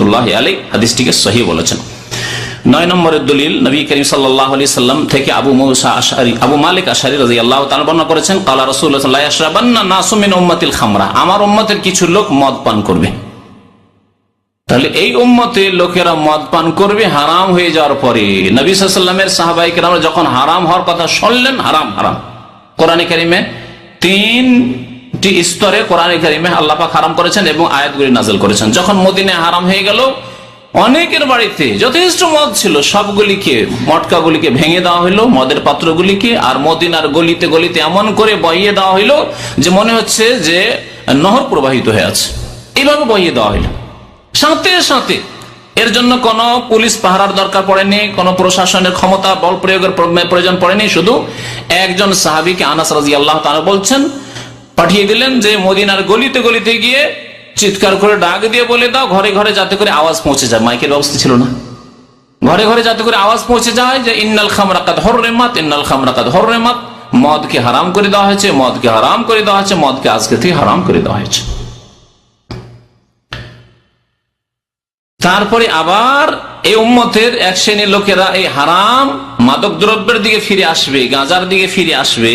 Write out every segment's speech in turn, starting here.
রহমতুল্লাহ আলী হাদিসটিকে সহি বলেছেন। নয় নম্বরের দলিল, নবী করিম সাল্লাহ আলি সাল্লাম থেকে আবু মৌসা আশারি আবু মালিক আশারি রাজি আল্লাহ তালা বর্ণনা করেছেন, কালা নাসুমিন উম্মাতিল খামরা আমার উম্মতের কিছু লোক মদ পান করবে তাহলে এই উম্মতে লোকেরা মদ পান করবে, হারাম হয়ে যাওয়ার পরে নবী সাল্লামের সাহাবাহিক যখন হারাম হওয়ার কথা শুনলেন, হারাম হারাম। কোরআন কারিমে তিনটি স্তরে কোরআন কারিমে আল্লাপাক হারাম করেছেন এবং আয়াতগুলি নাজল করেছেন। যখন মদিনে হারাম হয়ে গেল, অনেকের বাড়িতে যথেষ্ট মদ ছিল, সবগুলিকে, মটকাগুলিকে ভেঙে দেওয়া হইল, মদের পাত্রগুলিকে, আর মদিনার গলিতে গলিতে এমন করে বইয়ে দেওয়া হইল যে মনে হচ্ছে যে নহর প্রবাহিত হয়ে আছে। এইভাবে বইয়ে দেওয়া হইল। সাথে সাথে এর জন্য কোন পুলিশ পাহারার দরকার পড়েনি, কোন প্রশাসনের ক্ষমতা, বল প্রয়োগের প্রয়োজন পড়েনি। শুধু একজন সাহাবিকে আনাস রাজি আল্লাহ তারা বলছেন পাঠিয়ে দিলেন যে মদিনার গলিতে গলিতে গিয়ে চিৎকার করে ডাক দিয়ে বলে দাও, ঘরে ঘরে যাতে করে আওয়াজ পৌঁছে যায়। মাইকের ব্যবস্থা ছিল না। ঘরে ঘরে যাতে করে আওয়াজ পৌঁছে যায় যে, ইন্নাল খামরাকাত হরেমাত ইন্নাল খামরাকাত হরেমাত মদকে হারাম করে দেওয়া হয়েছে, মদকে হারাম করে দেওয়া হয়েছে, মদকে আজকে থেকে হারাম করে দেওয়া হয়েছে। তারপরে আবার এই উম্মতের এক শ্রেণির লোকেরা এই হারাম মাদক দ্রব্যের দিকে ফিরে আসবে, গাঁজার দিকে ফিরে আসবে।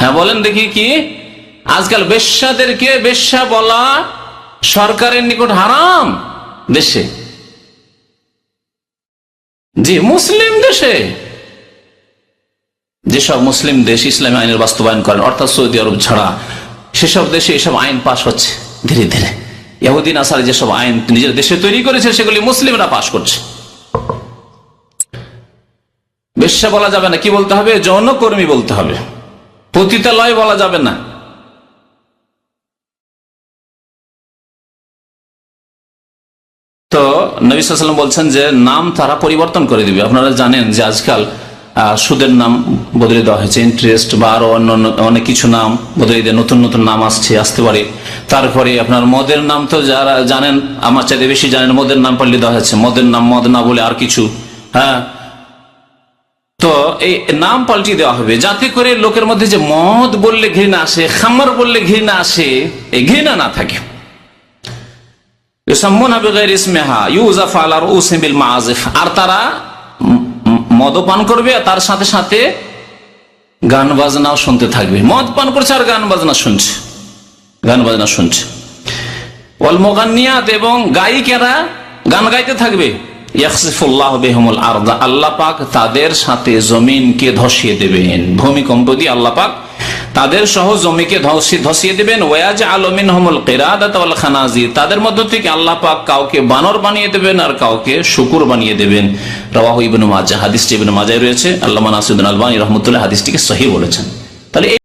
হ্যাঁ বলেন দেখি কি? আজকাল বেশ্যাদেরকে বেশ্যা বলা সরকারের নিকট হারাম। দেশে। জি, মুসলিম দেশে। যেসব মুসলিম দেশ ইসলামী আইনের বাস্তবায়ন করেন, অর্থাৎ সৌদি আরব ছাড়া, সেসব দেশে এসব আইন পাশ হচ্ছে ধীরে ধীরে। ইহুদিন আসার যেসব আইন নিজের দেশে তৈরি করেছে, সেগুলি মুসলিমরা পাশ করছে। বেশ্যা বলা যাবে না, কি বলতে হবে? যৌনকর্মী বলতে হবে। পতিতালয় বলা যাবে না। তো নবী বলছেন যে, নাম তারা পরিবর্তন করে দিবে। আপনারা জানেন যে আজকাল সুদের নাম বদলে দেওয়া হয়েছে ইন্টারেস্ট বা আরও অন্য অনেক কিছু নাম বদলে দেয় নতুন নতুন নাম আসছে, আসতে পারে। তারপরে আপনার মদের নাম তো যারা জানেন, আমার চাইতে বেশি জানেন, মদের নাম পাল্টে দেওয়া হয়েছে। মদের নাম মদ না বলে আর কিছু হ্যাঁ? তো এই নাম পাল্টিয়ে দেওয়া হবে। যাতে করে লোকের মধ্যে যে মদ বললে ঘৃণা আসে, খামার বললে ঘৃণা আসে, এই ঘৃণা না থাকে। আর তারা মদপান করবে তার সাথে সাথে গান বাজনাও শুনতে থাকবে। মদ পান করছে আর গান বাজনা শুনছে। গান বাজনা শুনছে। এবং গায়িকেরা গান গাইতে থাকবে। তাদের মধ্য থেকে আল্লাহ পাক কাউকে বানর বানিয়ে দেবেন আর কাউকে শুকুর বানিয়ে দেবেন। রওয়াহ ইবনু মাজা হাদিসটি রয়েছে। আল্লাহ নাসিউদ্দিন আলবানী রহমতুল্লাহ হাদিসটিকে সহি বলেছেন। তাহলে